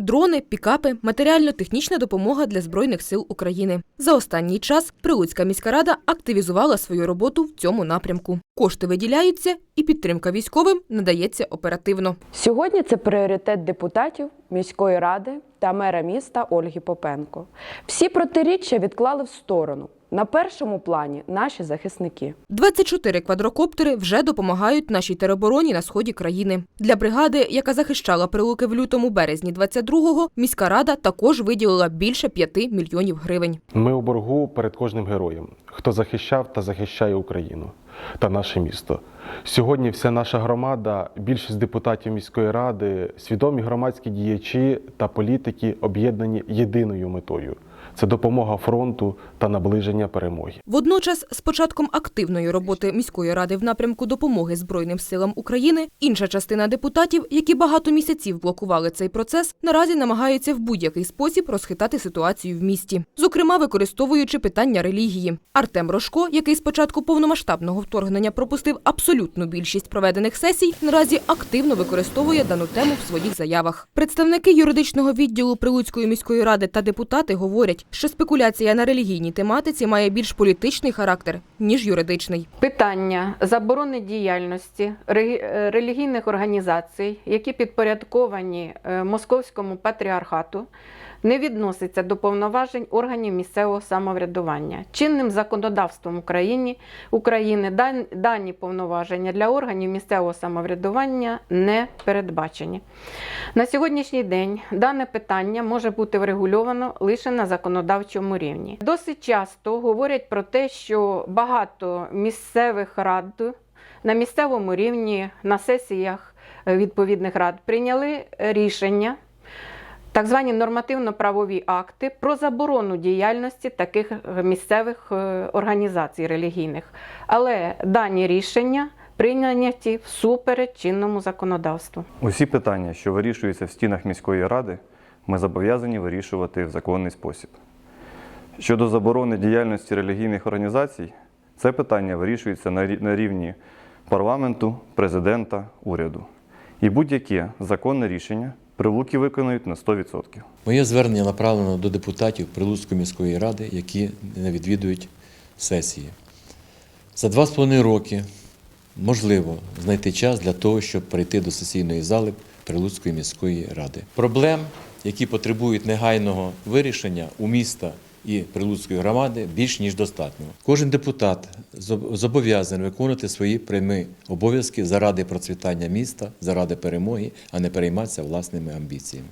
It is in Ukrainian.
дрони, пікапи, матеріально-технічна допомога для збройних сил України. За останній час Прилуцька міська рада активізувала свою роботу в цьому напрямку. Кошти виділяються, і підтримка військовим надається оперативно. Сьогодні це пріоритет депутатів міської ради та мера міста Ольги Попенко. Всі протиріччя відклали в сторону. На першому плані наші захисники. 24 квадрокоптери вже допомагають нашій теробороні на сході країни. Для бригади, яка захищала прилуки в лютому березні 22-го, міська рада також виділила більше 5 мільйонів гривень. Ми у боргу перед кожним героєм, хто захищав та захищає Україну та наше місто. Сьогодні вся наша громада, більшість депутатів міської ради, свідомі громадські діячі та політики об'єднані єдиною метою це допомога фронту та наближення перемоги. Водночас, з початком активної роботи міської ради в напрямку допомоги Збройним силам України, інша частина депутатів, які багато місяців блокували цей процес, наразі намагаються в будь-який спосіб розхитати ситуацію в місті, зокрема використовуючи питання релігії. Артем Рожко, який з початку повномасштабного вторгнення пропустив абсолютну більшість проведених сесій, наразі активно використовує дану тему в своїх заявах. Представники юридичного відділу Прилуцької міської ради та депутати говорять, що спекуляція на релігійній тематиці має більш політичний характер ніж юридичний. Питання заборони діяльності е, релігійних організацій, які підпорядковані е, московському патріархату, не відноситься до повноважень органів місцевого самоврядування. Чинним законодавством України, України дані повноваження для органів місцевого самоврядування не передбачені. На сьогоднішній день дане питання може бути врегульовано лише на законодавчому рівні. Досить часто говорять про те, що багато місцевих рад на місцевому рівні на сесіях відповідних рад прийняли рішення. Так звані нормативно-правові акти про заборону діяльності таких місцевих е, організацій релігійних. Але дані рішення прийняті всупереч чинному законодавству. Усі питання, що вирішуються в стінах міської ради, ми зобов'язані вирішувати в законний спосіб. Щодо заборони діяльності релігійних організацій, це питання вирішується на рівні парламенту, президента, уряду. І будь-яке законне рішення прилуки виконують на 100%. Моє звернення направлено до депутатів Прилуцької міської ради, які не відвідують сесії. За два з половиною роки можливо знайти час для того, щоб прийти до сесійної зали Прилуцької міської ради. Проблем, які потребують негайного вирішення у міста і Прилуцької громади, більш ніж достатньо. Кожен депутат зобов'язаний виконувати свої прямі обов'язки заради процвітання міста, заради перемоги, а не перейматися власними амбіціями.